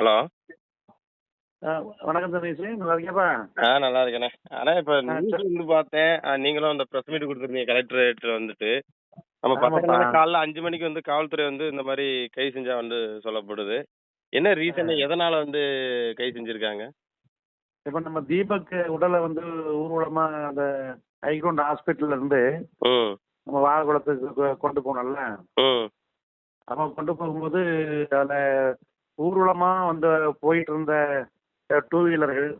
Hello. வணக்கம் சதீஷ் நல்லா இருக்கியாப்பா? ஆ நல்லா இருக்கேண்ணே அண்ணா இப்போ ஆ, நியூஸ் சரி. வந்து பார்த்தேன். ஆ, நீங்களும் அந்த ப்ரெஸ் மீட் கொடுத்துருந்தீங்க கலெக்டரேட்டில் வந்துட்டு. நம்ம பசங்க ஆமாப்பா. காலைல அஞ்சு மணிக்கு வந்து காவல்துறை வந்து இந்த மாதிரி கை செஞ்சா வந்து சொல்லப்படுது. என்ன ரீசன் எதனால வந்து கை செஞ்சிருக்காங்க? இப்போ நம்ம தீபக் உடலை வந்து ஊர்வலமா அந்த ஹைகிரவுண்ட் ஹாஸ்பிட்டல்ல இருந்து ம். நம்ம வாழக்குளத்துக்கு கொ- கொண்டு போனோம்ல. ம். கொண்டு போகும்போது அதில் ஊர்வலமா வந்து போயிட்டு இருந்த டூ வீலர்கள்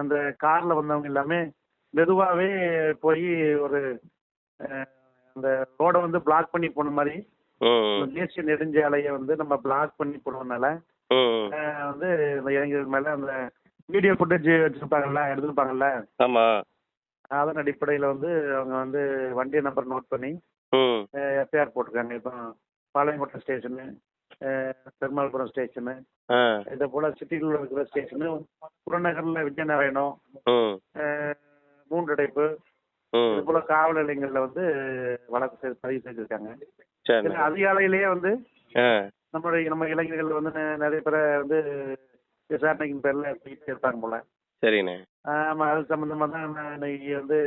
அந்த கார்ல வந்தவங்க எல்லாமே மெதுவாகவே போய் ஒரு அந்த ரோடை வந்து பிளாக் பண்ணி போன மாதிரி தேசிய நெடுஞ்சாலையை வந்து நம்ம பிளாக் பண்ணி போனதுனால வந்து இந்த இளைஞர்கள் மேல அந்த வீடியோ ஃபுட்டேஜ் வச்சிருப்பாங்கல்ல எடுத்துருப்பாங்கல்ல? அதன் அடிப்படையில் வந்து அவங்க வந்து வண்டி நம்பர் நோட் பண்ணி எஃப்ஐஆர் போட்டிருக்காங்க. இப்போ பாளையங்கோட்டை ஸ்டேஷனு பெருமாள்புரம் ஸ்டேஷனு. இதே போல் சிட்டியில் இருக்கிற ஸ்டேஷனு. புறநகரில் விஜயநாராயணம். மூன்றடைப்பு. இது போல் காவல் நிலையங்களில் வந்து வழக்கு பதிவு செஞ்சுருக்காங்க. அதிகாலையிலேயே வந்து நம்மளுடைய நம்ம இளைஞர்கள் வந்து நிறைய பேரை வந்து விசாரணைக்கு பேரில் போயிட்டு இருப்பாங்க போல. சரிண்ணே. ஆமாம் அது சம்மந்தமாக தான் இன்னைக்கு வந்து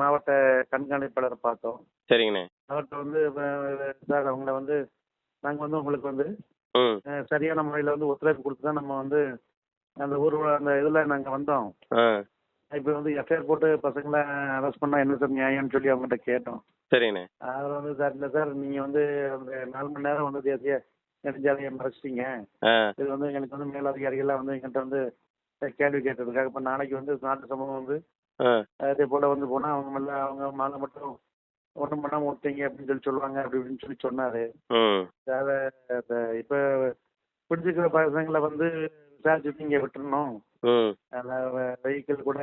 மாவட்ட கண்காணிப்பாளரை பார்த்தோம். சரிங்கண்ணே. அவர்கிட்ட வந்து சார் அவங்கள வந்து நாங்கள் வந்து உங்களுக்கு வந்து சரியான முறையில் வந்து ஒத்துழைப்பு கொடுத்து தான் நம்ம வந்து அந்த ஊர்வலம் அந்த இதில் நாங்கள் வந்தோம். இப்போ வந்து எஃப்ஐஆர் போட்டு பசங்களை அரெஸ்ட் பண்ணால் என்ன சார் நியாயம்னு சொல்லி அவங்ககிட்ட கேட்டோம். சரிண்ணே. அவர் வந்து சார் இல்லை சார் நீங்கள் வந்து அந்த நாலு மணி நேரம் வந்து தேசிய நெடுஞ்சாலையை மறைச்சிட்டீங்க. இது வந்து எனக்கு வந்து மேலதிகாரிகள்லாம் வந்து எங்கிட்ட வந்து கேள்வி கேட்டதுக்காக இப்போ நாளைக்கு வந்து நாட்டு சமூகம் வந்து அதே போல் வந்து போனால் அவங்க மேலே அவங்க மேலே மட்டும் ஒன்றும் பண்ணாமல் விட்டீங்க அப்படின்னு சொல்லி சொல்லுவாங்க அப்படி இப்படின்னு சொல்லி சொன்னார். ம் அதை இப்போ பிடிச்சிக்கிற பசங்களை வந்து விசாரிச்சுட்டு இங்கே விட்டுறணும். ம் வெஹிக்கிள் கூட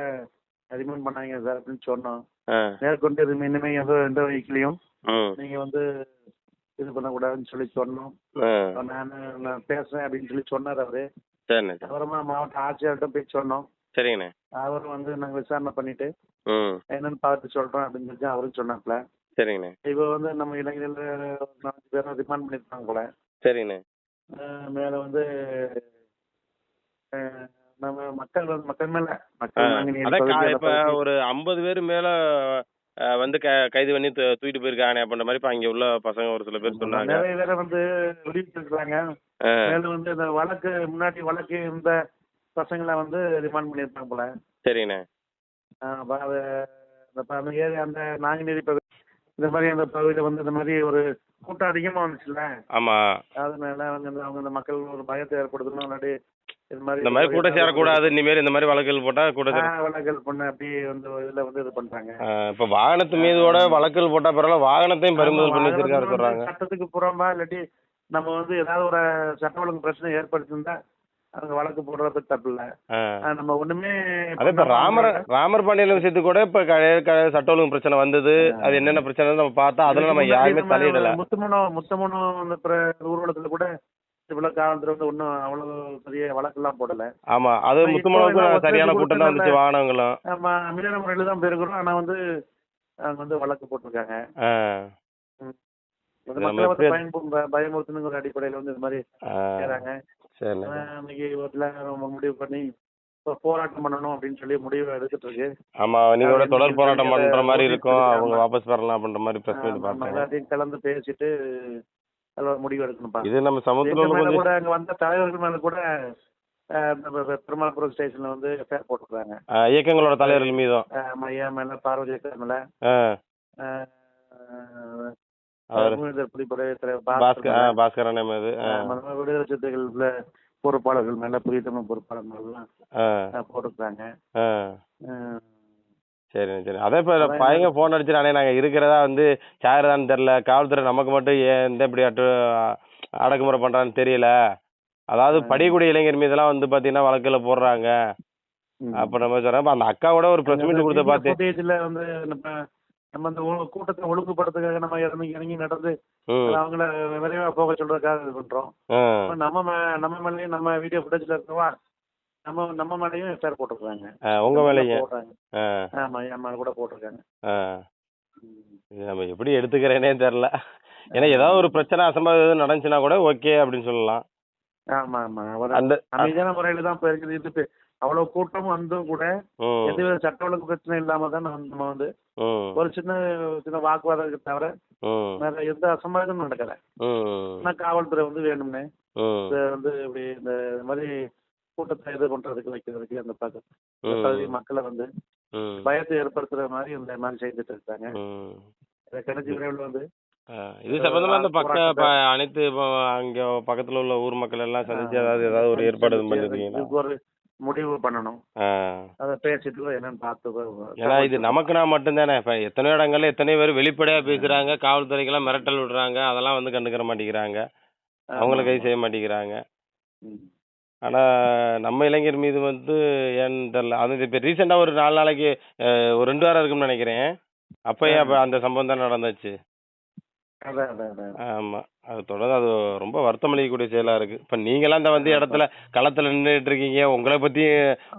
ரிமூவ் பண்ணாங்க சார் அப்படின்னு சொன்னோம். ஆ. மேற்கொண்டு இது இனிமேல் எந்த எந்த வெஹிக்கிளையும் ம் நீங்கள் வந்து இது பண்ணக்கூடாதுன்னு சொல்லி சொன்னோம். ஆ. நான் நான் பேசுகிறேன் அப்படின்னு சொல்லி சொன்னார் அவர். சரிண்ணே. சரி அப்புறமா மாவட்ட ஆட்சியர்கிட்ட போய் சொன்னோம். சரிங்கண்ணே. அவரும் வந்து நாங்கள் விசாரணை பண்ணிட்டு ம் என்னன்னு பார்த்து சொல்கிறோம் அப்படின்னு சொல்லி அவரும் சொன்னாப்ல சரிங்கண்ணே. இப்போ வந்து நம்ம இளைஞர்கள் ஒரு நாலஞ்சு பேரும் ரிமாண்ட் பண்ணியிருக்காங்க போல. அஹ் மேல வந்து நம்ம மக்கள் வந்து மக்கள் மேல மக்கள் இப்ப ஒரு ஐம்பது பேர் மேல வந்து கைது பண்ணி தூக்கிட்டு போயிருக்காங்க அப்படின்ற மாதிரி இப்ப அங்க உள்ள பசங்க ஒரு சில பேர் சொன்னாங்க. நிறைய பேரை வந்து விடுவிச்சிருக்காங்க ஆ, மேலும் வந்து இந்த வழக்கு முன்னாடி வழக்கு இருந்த பசங்களை வந்து ரிமாண்ட் பண்ணியிருப்பாங்க போல. இந்த ப- அந்த ஏரியா அந்த நாங்குநேரி இந்த மாதிரி அந்த பகுதியில் வந்து இந்த மாதிரி ஒரு கூட்டம் அதிகமாக வந்துச்சுல்ல? ஆமா. அதனால அவங்க இந்த அவங்க இந்த மக்கள் ஒரு பயத்தை ஏற்படுத்தணும் இல்லாட்டி இது மாதிரி இந்த மாதிரி கூட்டம் சேரக்கூடாது இனிமேல் இந்த மாதிரி வழக்குகள் போட்டா கூட்டம் சேர ஆ, வழக்கல் பண்ண அப்படியே வந்து இதில் வந்து இது பண்றாங்க. இப்ப வாகனத்து மீதோட வழக்குகள் போட்டா பரவாயில்ல வாகனத்தையும் பறிமுதல் பண்ணி வச்சிருக்காரு ஆமா, சொல்றாங்க. சட்டத்துக்கு புறம்பா இல்லாட்டி நம்ம வந்து ஏதாவது ஒரு சட்ட ஒழுங்கு பிரச்சனை ஏற்படுத்திருந்தா அவங்க வழக்கு போடுறது தப்பு இல்ல. நம்ம ஒண்ணுமே அதே இப்ப ராமர் ராமர் பாண்டியன் விஷயத்துக்கு கூட இப்ப சட்ட ஒழுங்கு பிரச்சனை வந்தது. அது என்னென்ன பிரச்சனை நம்ம பார்த்தா அதுல நம்ம யாருமே தலையிடல. முத்தமனோ முத்தமனோ அந்த ஊர்வலத்துல கூட இவ்வளவு காலத்துல வந்து ஒன்றும் அவ்வளவு பெரிய வழக்கெல்லாம் போடல. ஆமா அது எல்லாம் சரியான கூட்டம் தான் வந்துச்சு வாகனங்களும். நம்ம அமைதியான முறையில தான் போயிருக்கிறோம். ஆனா வந்து அவங்க வந்து வழக்கு போட்டிருக்காங்க. பயமுறுத்தணுங்கிற அடிப்படையில வந்து இது மாதிரி இன்னைக்கு ஒரு முடிவு பண்ணி போராட்டம் பண்ணணும் அப்படின்னு சொல்லி முடிவு எடுத்துட்டு இருக்கு. ஆமா நீங்களோட தொடர் போராட்டம் பண்ற மாதிரி இருக்கும். அவங்க. வாபஸ் வரலாம் அப்படின்ற மாதிரி எல்லாத்தையும் கலந்து பேசிட்டு அதில் ஒரு முடிவு எடுக்கணும்ப்பா. இது நம்ம கொஞ்சம் கூட அங்க வந்த தலைவர்கள் மேல கூட பெருமாள்புரம் ஸ்டேஷன்ல வந்து எஃப்ஐஆர் போட்டிருக்காங்க. இயக்கங்களோட தலைவர்கள் மீதும். மையா மேல பார்வதி மேல. பாஸ்கர் அண்ணன் மீது விடுதலை சிறுத்தைகள் பொறுப்பாளர்கள் மேல புதிய தமிழ் பொறுப்பாளர் மேலாம் ஆ, அஹ், போட்டிருக்காங்க சரிண்ணே சரி அதே இப்போ அதான் பையங்க ஃபோன் அடிச்சு நானே நாங்கள் இருக்கிறதா வந்து யாருதான்னு தெரில காவல்துறை நமக்கு மட்டும் ஏன் இந்த இப்படி அட்டு அடக்குமுறை பண்ணுறான்னு தெரியல. அதாவது. படிக்கூடிய இளைஞர் மீதெல்லாம் வந்து பார்த்தீங்கன்னா வழக்கில் போடுறாங்க. அப்போ நம்ம சொல்கிறேன் அந்த அக்கா கூட ஒரு ப்ரெஸ் மீட் கொடுத்த பார்த்து நம்ம அந்த கூட்டத்தை ஒழுங்குபடுத்துறதுக்காக நம்ம இறங்கி இறங்கி நடந்து அவங்கள விரைவா போக சொல்றதுக்காக இது பண்றோம். நம்ம நம்ம மேலேயும் நம்ம வீடியோ ஃபுட்டேஜ்ல இருக்கவா நம்ம நம்ம மேலேயும் எஃப்ஐஆர் போட்டிருக்காங்க. ஆ உங்கள் மேலேயும். போடுறாங்க. ஆமா என் மேல கூட போட்டிருக்காங்க. நம்ம எப்படி எடுத்துக்கிறேனே தெரில ஏன்னா ஏதாவது ஒரு பிரச்சனை அசம்பாவிதம் நடந்துச்சுன்னா கூட ஓகே அப்படின்னு சொல்லலாம். ஆமா ஆமா. அந்த அமைதியான முறையில தான் இப்ப அவ்வளவு கூட்டம் வந்தும் கூட ம். எந்தவித சட்ட ஒழுங்கு பிரச்சனை இல்லாம தான் நம்ம வந்து ஒரு சின்ன சின்ன வாக்குவாதம் தவிர வேற எந்த அசம்பாவிதமும் நடக்கல. ஆனா காவல்துறை வந்து வேணும்னே வந்து இப்படி இந்த மாதிரி கூட்டத்தை இது பண்றதுக்கு வைக்கிறதுக்கு அந்த பக்கம். பகுதி மக்களை வந்து பயத்தை ஏற்படுத்துற மாதிரி இந்த மாதிரி செய்துட்டு இருக்காங்க. கணிச்சு விரைவில் வந்து இது சம்பந்தமா இந்த பக்க அனைத்து அங்க பக்கத்துல உள்ள ஊர் மக்கள் எல்லாம் சந்திச்சு ஏதாவது ஏதாவது ஒரு ஏற்பாடு பண்ணிருக்கீங்களா? முடிவு பண்ணணும். அதை பேசிட்டு என்னன்னு பார்த்து ஏன்னா இது நமக்குனா மட்டும்தானே. இப்ப எத்தனையோ இடங்கள்ல எத்தனை பேர் வெளிப்படையா பேசுறாங்க காவல்துறைக்கெல்லாம் மிரட்டல் விடுறாங்க அதெல்லாம் வந்து கண்டுக்கிற மாட்டேங்கிறாங்க. அவங்கள கை செய்ய மாட்டேங்கிறாங்க. ஆனா நம்ம இளைஞர் மீது வந்து ஏன்னு தெரியல. அது இப்ப ரீசெண்டா ஒரு நாலு நாளைக்கு ஒரு ரெண்டு வாரம் இருக்கும்னு நினைக்கிறேன். அப்பயே அப்ப அந்த சம்பவம் தான் நடந்துச்சு. அதான் அதான் அதான் ஆமா. அது தொடர்ந்து அது ரொம்ப வருத்தம் அளிக்கக்கூடிய செயலா இருக்கு. இப்ப நீங்களாம் இந்த வந்து இடத்துல களத்துல நின்றுட்டு இருக்கீங்க. உங்களை பத்தி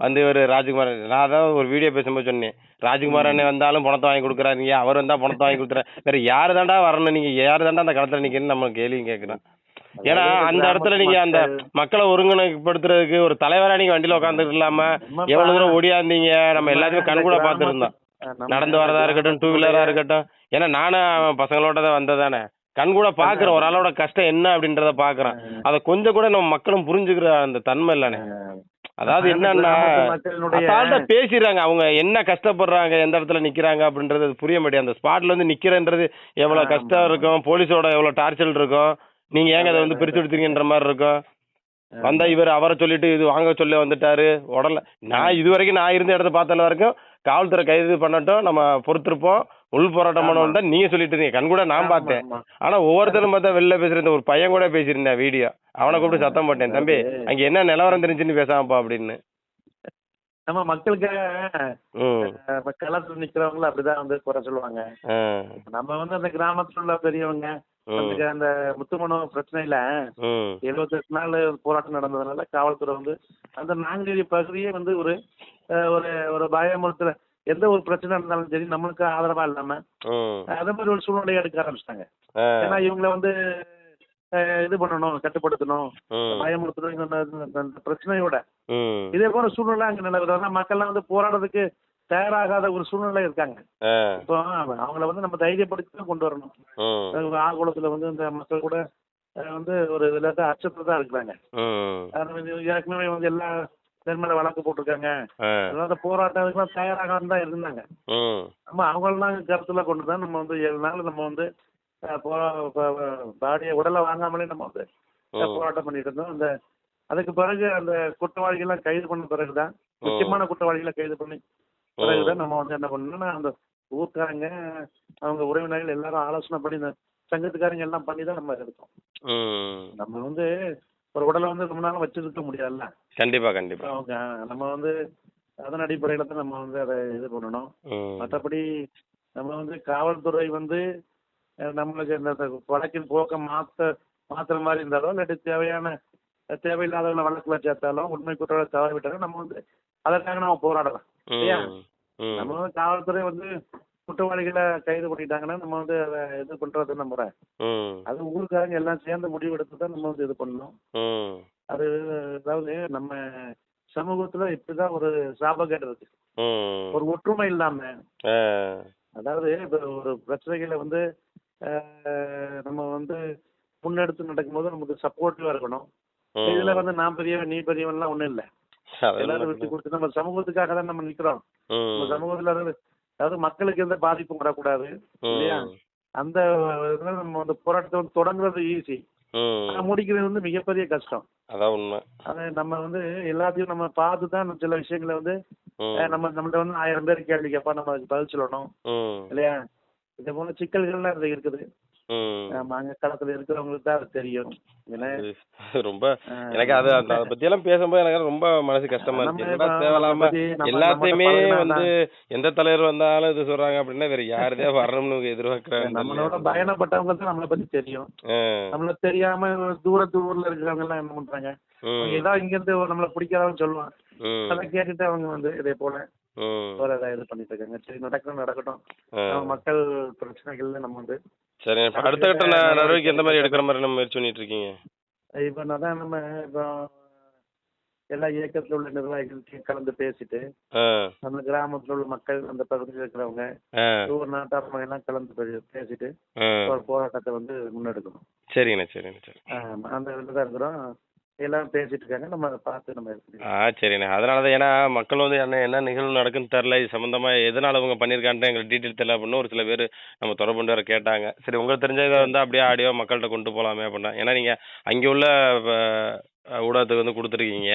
வந்து ஒரு ராஜ்குமார் நான் அதான் ஒரு வீடியோ பேசும்போது சொன்னேன். ராஜ்குமார் அண்ணன் வந்தாலும் பணத்தை வாங்கி கொடுக்குறாருங்க அவர் வந்தா பணத்தை வாங்கி கொடுக்குறாரு வேற யாரு தாண்டா வரணும்? நீங்க யாரு தாண்டா அந்த களத்துல நிக்கணும்னு நம்ம கேள்வியும் கேட்கிறோம். ஏன்னா அந்த இடத்துல நீங்க அந்த மக்களை ஒருங்கிணைப்படுத்துறதுக்கு ஒரு தலைவரா நீங்க வண்டியில உட்காந்துட்டு இல்லாம எவ்வளவு தூரம் ஓடியாந்தீங்க? நம்ம எல்லாத்தையுமே கண்கூட பார்த்துருந்தோம். நடந்து வரதா இருக்கட்டும் டூ வீலரா இருக்கட்டும். ஏன்னா நானும் பசங்களோட தான் வந்ததானே. கண் கூட பாக்குறேன் ஒரு ஆளோட கஷ்டம் என்ன அப்படின்றத பாக்குறேன். அத கொஞ்சம் கூட நம்ம மக்களும் புரிஞ்சுக்கிற அந்த தன்மை இல்லைண்ணே. அதாவது என்னன்னா பேசிடுறாங்க. அவங்க என்ன கஷ்டப்படுறாங்க எந்த இடத்துல நிக்கிறாங்க அப்படின்றது புரிய மாட்டேங்குது. அந்த ஸ்பாட்ல வந்து நிக்கிறன்றது எவ்வளவு கஷ்டம் இருக்கும் போலீஸோட எவ்வளவு டார்ச்சர் இருக்கும் நீங்க ஏங்க அதை வந்து பிரிச்சு எடுத்தீங்கன்ற மாதிரி இருக்கும். வந்தா இவர் அவரை சொல்லிட்டு இது வாங்க சொல்லி வந்துட்டாரு உடல நான் இது வரைக்கும் நான் இருந்த இடத்த பார்த்தல வரைக்கும் காவல்துறை கைது பண்ணட்டும் நம்ம பொறுத்திருப்போம். உள் போராட்டம் பண்ணுவோம் தான் நீங்க சொல்லிட்டு இருந்தீங்க. கண் கூட நான் பார்த்தேன். ஆனா ஒவ்வொருத்தரும் பார்த்தா வெளில பேசுறது ஒரு பையன் கூட பேசியிருந்தேன் வீடியோ. அவனை கூப்பிட்டு சத்தம் போட்டேன் தம்பி அங்க என்ன நிலவரம் தெரிஞ்சுன்னு பேசாமப்பா அப்படின்னு. நம்ம மக்களுக்காக ம். அஹ், களத்துல நிக்கிறவங்கள அப்படிதான் வந்து குறை சொல்லுவாங்க. நம்ம வந்து அந்த கிராமத்துல உள்ள பெரியவங்க ம். அந்த முத்துமனோ பிரச்சனையில ம். எழுபத்தெட்டு நாள் போராட்டம் நடந்ததுனால காவல்துறை வந்து அந்த நாங்குநேரி பகுதியே வந்து ஒரு ஒரு ஒரு பயமுறுத்துற எந்த ஒரு பிரச்சனை இருந்தாலும் சரி நம்மளுக்கு ஆதரவா இல்லாம அதே மாதிரி ஒரு சூழ்நிலையை எடுக்க ஆரம்பிச்சிட்டாங்க. ஏன்னா இவங்கள வந்து இது பண்ணணும் கட்டுப்படுத்தணும் பயமுறுத்தணும் பிரச்சனையோட. இதே போல சூழ்நிலை அங்க நிலவுது. ஆனா மக்கள்லாம் வந்து போராடுறதுக்கு தயாராகாத ஒரு சூழ்நிலை இருக்காங்க. இப்போ அவங்கள வந்து நம்ம தைரியப்படுத்தி தான் கொண்டு வரணும். ஆகுளத்துல வந்து இந்த மக்கள் கூட வந்து ஒரு இதுல அச்சத்துல தான் இருக்கிறாங்க. ஏற்கனவே வந்து எல்லா மேல வழக்கு போட்டிருக்காங்க. அதாவது போராட்டத்துக்குலாம் தயாராக தான் இருந்தாங்க. நம்ம அவங்களெல்லாம் கருத்துல கொண்டு தான் நம்ம வந்து ஏழு நாள் நம்ம வந்து பாடிய உடலை வாங்காமலே நம்ம வந்து. போராட்டம் பண்ணிட்டு இருந்தோம். அந்த அதுக்கு பிறகு அந்த குற்றவாளிகள்லாம் கைது பண்ண பிறகுதான் முக்கியமான குற்றவாளிகளை கைது பண்ணி பிறகுதான் நம்ம வந்து என்ன பண்ணணும்னா அந்த ஊர்க்காரங்க அவங்க உறவினர்கள் எல்லாரும் ஆலோசனை பண்ணி சங்கத்துக்காரங்க எல்லாம் பண்ணி தான் நம்ம எடுத்தோம் நம்ம வந்து ஒரு உடலை வந்து ரொம்ப நாள் வச்சிருக்க முடியாதுல்ல? கண்டிப்பா கண்டிப்பா. அவங்க நம்ம வந்து அதன் அடிப்படையில தான் நம்ம வந்து அதை இது பண்ணணும். மற்றபடி நம்ம வந்து காவல்துறை வந்து நம்மளுக்கு இந்த வழக்கின் போக்க மாத்த மாத்துற மாதிரி இருந்தாலும் இல்லாட்டி தேவையான தேவையில்லாதவங்களை வழக்குல சேர்த்தாலும் உண்மை குற்றவாளி தவறி விட்டாலும் நம்ம வந்து அதற்காக நம்ம போராடலாம். இல்லையா? நம்ம வந்து காவல்துறை வந்து குற்றவாளிகளை கைது பண்ணிட்டாங்கன்னா நம்ம வந்து அதை இது பண்றது நம்ம ம். அது ஊருக்காரங்க எல்லாம் சேர்ந்து முடிவெடுத்து தான் நம்ம வந்து இது பண்ணணும். அது அதாவது நம்ம சமூகத்துல இப்படிதான் ஒரு சாபகேடு இருக்கு. ஒரு ஒற்றுமை இல்லாம. அதாவது இப்ப ஒரு பிரச்சனைகளை வந்து நம்ம வந்து முன்னெடுத்து நடக்கும்போது நமக்கு சப்போர்ட்டிவா இருக்கணும். இதுல வந்து நான் பெரியவன் நீ பெரியவன்லாம் ஒண்ணும் இல்ல. எல்லாரும் விட்டு கொடுத்து நம்ம சமூகத்துக்காக தான் நம்ம நிக்கிறோம். நம்ம சமூகத்துல அதாவது மக்களுக்கு எந்த பாதிப்பும் வரக்கூடாது இல்லையா? அந்த இதுல நம்ம வந்து போராட்டத்தை வந்து தொடங்குறது ஈஸி முடிக்கிறது வந்து மிகப்பெரிய கஷ்டம். அதான் உண்மை. அது நம்ம வந்து எல்லாத்தையும் நம்ம பார்த்து தான் சில விஷயங்களை வந்து நம்ம நம்மள்ட்ட வந்து ஆயிரம் பேர் கேள்வி கேட்பா நம்ம அதுக்கு பதில் சொல்லணும் இல்லையா? இதே போல சிக்கல்கள்லாம் இருக்குது. ம். நம்ம அங்க களத்துல இருக்கிறவங்களுக்கு தான் அது தெரியும். ஏன்னா ரொம்ப எனக்கு அது அந்த அதை பத்தி எல்லாம் பேசும்போது எனக்கு ரொம்ப மனசு கஷ்டமா நம்ம இருக்கு. என்னடா இப்ப தேவையில்லாம நம்மளை பத்தி நம்ம- எல்லாத்தையுமே வந்து எந்த தலைவர் வந்தாலும் இது சொல்றாங்க அப்படின்னா வேற யாருதே வரணும்னு எதிர்பார்க்கறாங்க நம்மளோட பயணப்பட்டவங்க தான் நம்மளை பத்தி தெரியும். ஆ, நம்மள தெரியாம தூரத்து ஊர்ல இருக்கிறவங்க எல்லாம் என்ன பண்றாங்க? ம், ஏதாவது இங்க இருந்து நம்மள பிடிக்காதவங்க சொல்லுவான் அதை கேட்டுட்டு அவங்க வந்து இதே போல ஒரு இதை பண்ணிட்டு இருக்காங்க. சரி நடக்கணும் நடக்கட்டும். மக்கள் பிரச்சனைகள்ல நம்ம வந்து சரி அடுத்த கட்ட நடவடிக்கை எந்த மாதிரி எடுக்கிற மாதிரி நம்ம முயற்சி பண்ணிட்டு இருக்கீங்க? இப்போ அதான் நம்ம இப்போ எல்லா இயக்கத்தில் உள்ள நிர்வாகிகள் கலந்து பேசிட்டு நம்ம கிராமத்தில் உள்ள மக்கள் அந்த பகுதியில் இருக்கிறவங்க ஒவ்வொரு நாட்டார் எல்லாம் கலந்து பேசிட்டு ஒரு போராட்டத்தை வந்து முன்னெடுக்கணும். சரிங்கண்ணே சரிண்ணே சரி. அந்த இதில் தான் இருக்கிறோம். எல்லாம் பேசிட்டு இருக்காங்க நம்ம அதை பார்த்து நம்ம இது பண்ணிக்கலாம். ஆ சரிண்ணே. அதனால தான் ஏன்னா மக்கள் வந்து என்ன என்ன நிகழ்வு நடக்குன்னு தெரில இது சம்மந்தமாக எதனால் இவங்க பண்ணியிருக்கான்ட்டு எங்களுக்கு டீட்டெயில் தெரியல அப்படின்னு ஒரு சில பேர் நம்ம தொடர்பு கொண்டு வர கேட்டாங்க. சரி உங்களுக்கு தெரிஞ்சதை வந்து அப்படியே ஆடியோ மக்கள்கிட்ட கொண்டு போகலாமே அப்படின்னா. ஏன்னா நீங்கள் அங்கே உள்ள அஹ், ஊடகத்துக்கு வந்து கொடுத்துருக்கீங்க.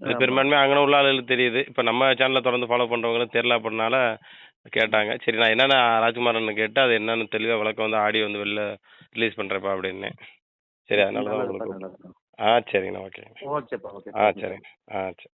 இது ஆமா. பெரும்பான்மை அங்கே உள்ள ஆளுகளுக்கு தெரியுது. இப்போ நம்ம சேனலை தொடர்ந்து ஃபாலோ பண்ணுறவங்களும் தெரில அப்படின்னால கேட்டாங்க. சரி நான் என்னென்ன ராஜ்குமாரன் கேட்டு அது என்னென்னு தெளிவாக விளக்கம் வந்து ஆடியோ வந்து வெளில ரிலீஸ் பண்ணுறப்பா அப்படின்னு சரி அதனால தான் உங்களுக்கு. ஆ சரிங்கண்ணா ஓகேங்க. ஓகேப்பா ஓகே. ஆ சரிங்க. ஆ சரி.